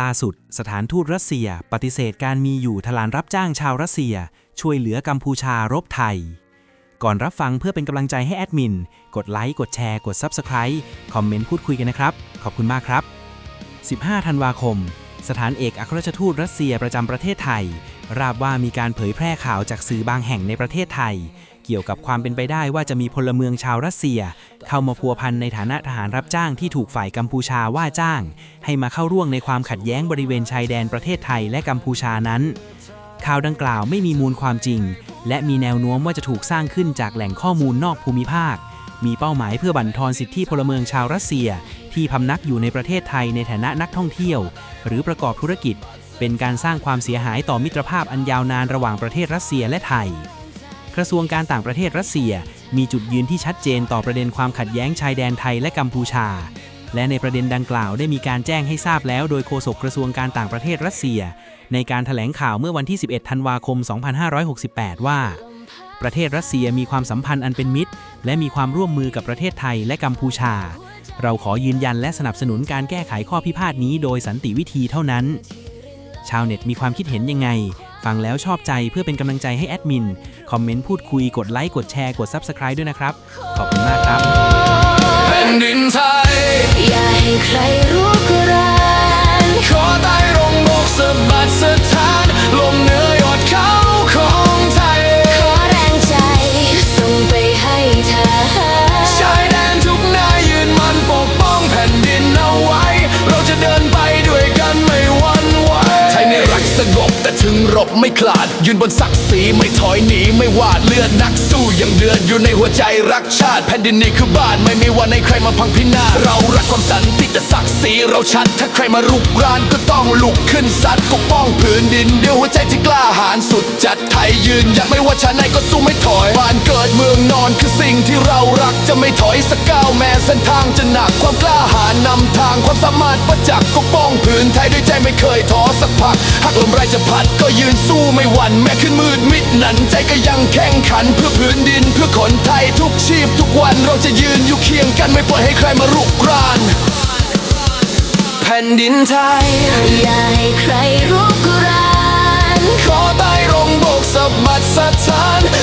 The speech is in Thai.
ล่าสุด สถานทูตรัสเซีย ปฏิเสธการมีอยู่ทลานรับจ้างชาวรัสเซีย ช่วยเหลือกัมพูชารบไทย ก่อนรับฟังเพื่อเป็นกำลังใจให้แอดมิน กดไลค์ กดแชร์ กด Subscribe คอมเมนต์พูดคุยกันนะครับ ขอบคุณมากครับ 15 ธันวาคม สถานเอกอัครราชทูตรัสเซียประจำประเทศไทย ราบว่ามีการเผยแพร่ข่าวจากสื่อบางแห่งในประเทศไทย เกี่ยวกับความเป็นไปได้ว่าจะมีพลเมืองชาวรัสเซีย เข้ามาพัวพันในฐานะทหารรับจ้างที่ถูกฝ่ายกัมพูชาว่าจ้าง ให้มาเข้าร่วมในความขัดแย้งบริเวณชายแดนประเทศไทยและกัมพูชานั้น ข่าวดังกล่าวไม่มีมูลความจริง และมีแนวโน้มว่าจะถูกสร้างขึ้นจากแหล่งข้อมูลนอกภูมิภาค มีเป้าหมายเพื่อบั่นทอนสิทธิพลเมืองชาวรัสเซีย ที่พำนักอยู่ในประเทศไทยในฐานะนักท่องเที่ยว หรือประกอบธุรกิจ เป็นการสร้างความเสียหายต่อมิตรภาพอันยาวนานระหว่างประเทศรัสเซียและไทย กระทรวงการต่างประเทศรัสเซีย มีจุดยืนที่ชัดเจนต่อประเด็นความขัดแย้งชายแดนไทยและกัมพูชา และในประเด็นดังกล่าวได้มีการแจ้งให้ทราบแล้ว โดยโฆษกกระทรวงการต่างประเทศรัสเซีย ในการถแถลงข่าวเมื่อวันที่ 11 ธันวาคม 2568 ว่า ประเทศรัสเซียมีความสัมพันธ์อันเป็นมิตร และมีความร่วมมือกับประเทศไทยและกัมพูชา เราขอยืนยันและสนับสนุนการแก้ไขข้อพิพาทนี้โดยสันติวิธีเท่านั้น ชาวเน็ตมีความคิดเห็นยังไง ฟังแล้วชอบใจเพื่อเป็นกำลังใจให้แอดมิน คอมเมนต์พูดคุยกดไลค์กดแชร์กด Subscribe ด้วยนะครับ ขอบคุณมากครับ งบแต่ถึงรบไม่ขลาด ยืนบนศักดิ์ศรีไม่ถอยหนีไม่หวาดเลือดนักสู้ยังเดือดอยู่ในหัวใจรักชาติแผ่นดินนี้คือบ้านไม่มีวันให้ใครมาพังพินาศเรารักความสันติแต่ศักดิ์ศรีเราชัด ถ้าใครมารุกรานก็ต้องลุกขึ้นซัดปกป้องผืนดินเด้วยหัวใจที่กล้าหาญสุดจัดไทยยืนยัดไม่ว่าชาติไหนก็สู้ไม่ถอยบ้านเกิดเมืองนอนคือสิ่งที่เรารักจะไม่ถอยสักก้าวแม้เส้นทางจะหนักความกล้าหาญนำทาง ความสามารถประจักษ์ปกป้องผืนไทยด้วยใจไม่เคยท้อสักพักหากลมไรจะพัดก็ยืนสู้ไม่หวั่นแม้ขึ้นมืดมิดนั้นใจก็ยังแข่งขันเพื่อผืนดินเพื่อคนไทยทุกชีพทุกวันเราจะยืนอยู่เคียงกันไม่ปล่อยให้ใครมารุกรานแผ่นดินไทย อย่าให้ใครรู้กรานขอใต้ร่มโบกสะบัดสถานลมเหนื